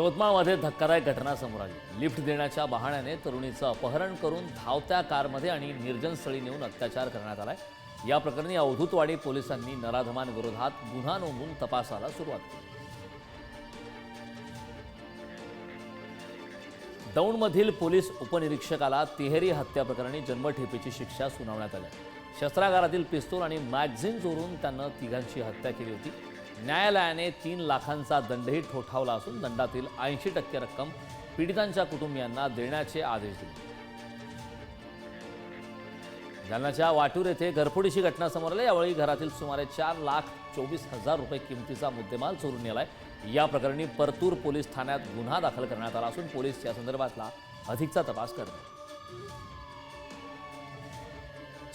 यवतमाळमध्ये धक्कादायक घटना समोर आली. लिफ्ट देण्याच्या बहाण्याने तरुणीचं अपहरण करून धावत्या कारमध्ये आणि निर्जन स्थळी नेऊन अत्याचार करण्यात आलाय. या प्रकरणी अवधूतवाडी पोलिसांनी नराधमांविरोधात गुन्हा नोंदवून तपासाला सुरुवात केली. दौंडमधील पोलीस उपनिरीक्षकाला तिहेरी हत्या प्रकरणी जन्मठेपेची शिक्षा सुनावण्यात आली. शस्त्रागारातील पिस्तूल आणि मॅगझिन चोरून त्यानं तिघांची हत्या केली होती. न्यायालयाने तीन लाखांचा दंडही ठोठावला असून दंडातील ऐंशी टक्के रक्कम पीडितांच्या कुटुंबियांना देण्याचे आदेश दिले. जालनाच्या वाटूर येथे घरफोडीची घटना समोर आली. यावेळी घरातील सुमारे चार लाख चोवीस हजार रुपये किमतीचा मुद्देमाल चोरून नेलाय. या प्रकरणी परतूर पोलीस ठाण्यात गुन्हा दाखल करण्यात आला असून पोलीस या संदर्भातला अधिकचा तपास करत आहेत.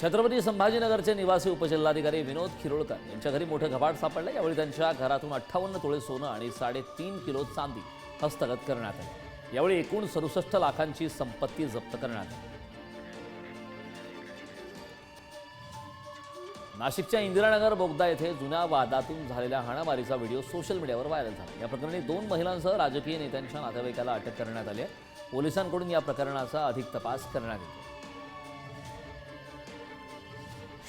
छत्रपती संभाजीनगरचे निवासी उपजिल्हाधिकारी विनोद खिरोळकर यांच्या घरी मोठं घबाड सापडलं. यावेळी त्यांच्या घरातून अठ्ठावन्न तोळे सोनं आणि साडेतीन किलो चांदी हस्तगत करण्यात आली. यावेळी एकूण सदुसष्ट लाखांची संपत्ती जप्त करण्यात आली. नाशिकच्या इंदिरानगर बोगदा येथे जुन्या वादातून झालेल्या हाणामारीचा व्हिडिओ सोशल मीडियावर व्हायरल झाला. या प्रकरणी दोन महिलांसह राजकीय नेत्यांच्या नातेवाईकाला अटक करण्यात आली आहे. पोलिसांकडून या प्रकरणाचा अधिक तपास करण्यात येतो.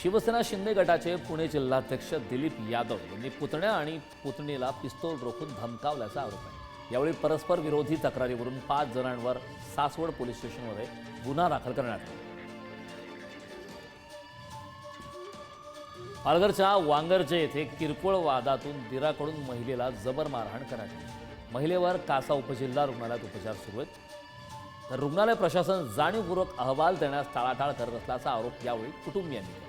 शिवसेना शिंदे गटाचे पुणे जिल्हाध्यक्ष दिलीप यादव यांनी पुतण्या आणि पुतणीला पिस्तोल रोखून धमकावल्याचा आरोप आहे. यावेळी परस्पर विरोधी तक्रारीवरून पाच जणांवर सासवड पोलीस स्टेशनमध्ये गुन्हा दाखल करण्यात आला. पालघरच्या वांगरजे येथे किरकोळ वादातून दिराकडून महिलेला जबर मारहाण करण्यात आली. महिलेवर कासा उपजिल्हा रुग्णालयात उपचार सुरू आहेत. तर रुग्णालय प्रशासन जाणीवपूर्वक अहवाल देण्यास टाळाटाळ करत असल्याचा आरोप यावेळी कुटुंबियांनी केला.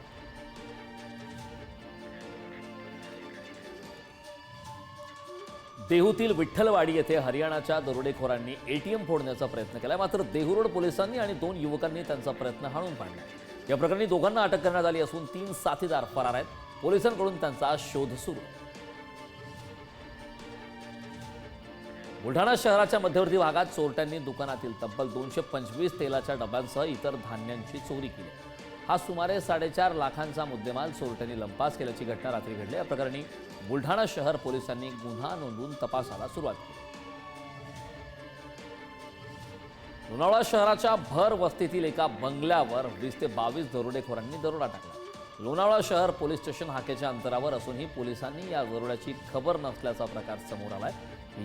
देहूतील विठ्ठलवाडी येथे हरियाणाच्या दरोडेखोरांनी एटीएम फोडण्याचा प्रयत्न केला. मात्र देहू रोड पोलिसांनी आणि दोन युवकांनी त्यांचा प्रयत्न हाणून पाडला. या प्रकरणी दोघांना अटक करण्यात आली असून तीन साथीदार फरार आहेत. पोलिसांकडून त्यांचा शोध सुरू. बुलढाणा शहराच्या मध्यवर्ती भागात चोरट्यांनी दुकानातील तब्बल दोनशे पंचवीस तेलाच्या डब्यांसह इतर धान्यांची चोरी केली. हा सुमारे साडेचार लाखांचा मुद्देमाल चोरट्यांनी लंपास केल्याची घटना रात्री घडली. या प्रकरणी बुलढाणा शहर पोलिसांनी गुन्हा नोंदवून तपासाला सुरुवात केली. लोणावळा शहराच्या भर वस्तीतील एका बंगल्यावर वीस ते बावीस दरोडेखोरांनी दरोडा टाकला. लोणावळा शहर पोलीस स्टेशन हाकेच्या अंतरावर असूनही पोलिसांनी या दरोड्याची खबर नसल्याचा प्रकार समोर आलाय.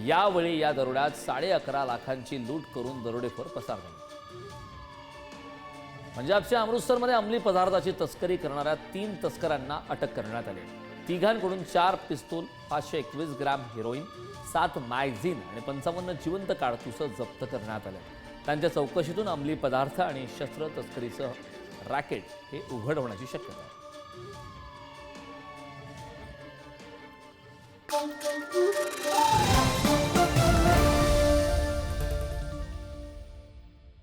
यावेळी या दरोड्यात साडे अकरा लाखांची लूट करून दरोडेखोर पसार झाले. म्हणजे पंजाबच्या अमृतसरमध्ये अंमली पदार्थाची तस्करी करणाऱ्या तीन तस्करांना अटक करण्यात आली तिघांकडून चार पिस्तूल पाचशे एकवीस ग्रॅम हेरोईन सात मॅगझिन आणि पंचावन्न जिवंत काडतुसं जप्त करण्यात आलं त्यांच्या चौकशीतून अंमली पदार्थ आणि शस्त्र तस्करीचं रॅकेट हे उघड होण्याची शक्यता आहे Thank you.